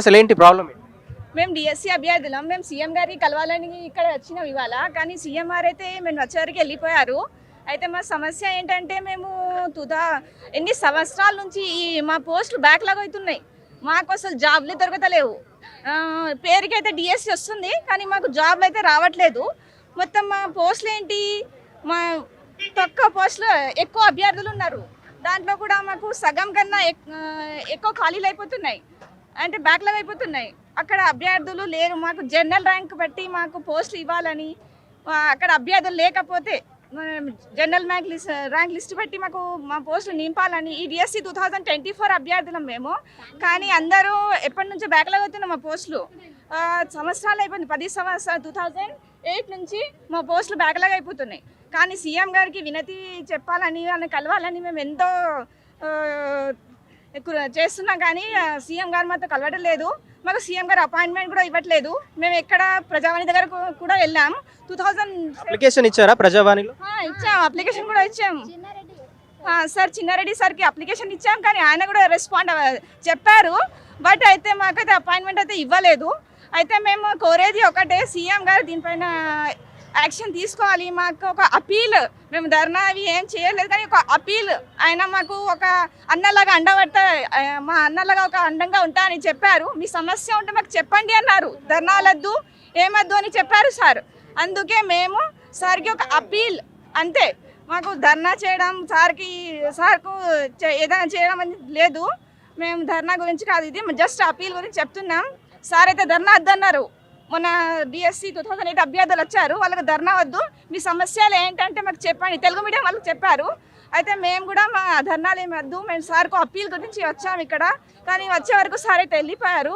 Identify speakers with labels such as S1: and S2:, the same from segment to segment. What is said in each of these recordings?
S1: అసలు ఏంటి ప్రాబ్లం
S2: మేము డిఎస్సి అభ్యర్థులం. మేము సీఎం గారికి కలవాలని ఇక్కడ వచ్చినాం ఇవాళ. కానీ సీఎం గారు అయితే మేము వచ్చేవరకు వెళ్ళిపోయారు. అయితే మా సమస్య ఏంటంటే మేము తుదా ఎన్ని సంవత్సరాల నుంచి ఈ మా పోస్టులు బ్యాక్లాగ్ అవుతున్నాయి. మాకు అసలు జాబ్లే దొరకతలేవు. పేరుకైతే డిఎస్సి వస్తుంది కానీ మాకు జాబ్లు అయితే రావట్లేదు. మొత్తం మా పోస్టులు ఏంటి? మా తక్కువ పోస్టులు ఎక్కువ అభ్యర్థులు ఉన్నారు. దాంట్లో కూడా మాకు సగం కన్నా ఎక్కువ ఖాళీలు అయిపోతున్నాయి. అంటే బ్యాక్లాగ్ అయిపోతున్నాయి. అక్కడ అభ్యర్థులు లేరు. మాకు జనరల్ ర్యాంక్ బట్టి మాకు పోస్టులు ఇవ్వాలని అక్కడ అభ్యర్థులు లేకపోతే general rank list rank list బట్టి మాకు మా పోస్టులు నింపాలని ఈ DSC two thousand twenty four అభ్యర్థులం మేము. కానీ అందరూ ఎప్పటి నుంచో బ్యాక్లాగ్ అవుతున్నాం మా పోస్టులు సంవత్సరాలు అయిపోయింది. పది సంవత్సరాలు టూ థౌజండ్ ఎయిట్ నుంచి మా పోస్టులు బ్యాక్లాగ్ అయిపోతున్నాయి. కానీ సీఎం గారికి వినతి చెప్పాలని వాళ్ళని కలవాలని మేము ఎంతో చేస్తున్నాం కానీ సీఎం గారు మాతో కలవడం లేదు. మాకు సీఎం గారు అపాయింట్మెంట్ కూడా ఇవ్వట్లేదు. మేము ఎక్కడ ప్రజావాణి దగ్గర కూడా వెళ్ళాం. టూ థౌజండ్
S1: అప్లికేషన్ ఇచ్చారా ప్రజావాణిలో?
S2: ఇచ్చాం. అప్లికేషన్ కూడా ఇచ్చాం. సార్ చిన్నారెడ్డి సార్కి అప్లికేషన్ ఇచ్చాం కానీ ఆయన కూడా రెస్పాండ్ చెప్పారు. బట్ అయితే మాకైతే అపాయింట్మెంట్ అయితే ఇవ్వలేదు. అయితే మేము కోరేది ఒకటే సీఎం గారు దీనిపైన యాక్షన్ తీసుకోవాలి. మాకు ఒక అపీల్. మేము ధర్నా అవి ఏం చేయలేదు కానీ ఒక అపీల్. ఆయన మాకు ఒక అన్నలాగా అండబట్ట మా అన్నలాగా ఒక అండంగా ఉంటా అని చెప్పారు. మీ సమస్య ఉంటే మాకు చెప్పండి అన్నారు. ధర్నాలద్దు ఏమద్దు అని చెప్పారు సార్. అందుకే మేము సార్కి ఒక అపీల్. అంతే. మాకు ధర్నా చేయడం సార్కి సార్కు ఏదైనా చేయడం అని లేదు. మేము ధర్నా గురించి కాదు. ఇది జస్ట్ అపీల్ గురించి చెప్తున్నాం. సార్ అయితే ధర్నా వద్దన్నారు. మొన్న డిఎస్సి టూ థౌసండ్ ఎయిట్ అభ్యర్థులు వచ్చారు. వాళ్ళకి ధర్నా వద్దు. మీ సమస్యలు ఏంటంటే మాకు చెప్పండి. తెలుగు మీడియం వాళ్ళకి చెప్పారు. అయితే మేము కూడా మా ధర్నాలు ఏమి వద్దు. మేము సార్కు అప్పీల్ గురించి వచ్చాము ఇక్కడ. కానీ వచ్చే వరకు సార్ అయితే వెళ్ళిపోయారు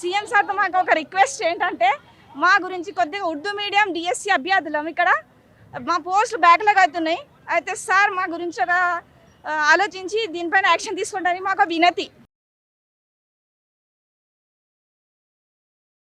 S2: సీఎం సార్తో మాకు ఒక రిక్వెస్ట్ ఏంటంటే మా గురించి కొద్దిగా ఉర్దూ మీడియం డిఎస్సి అభ్యర్థులం ఇక్కడ. మా పోస్టులు బ్యాక్లాగ్ అవుతున్నాయి. అయితే సార్ మా గురించి ఒక ఆలోచించి దీనిపైన యాక్షన్ తీసుకుంటారని మాకు వినతి.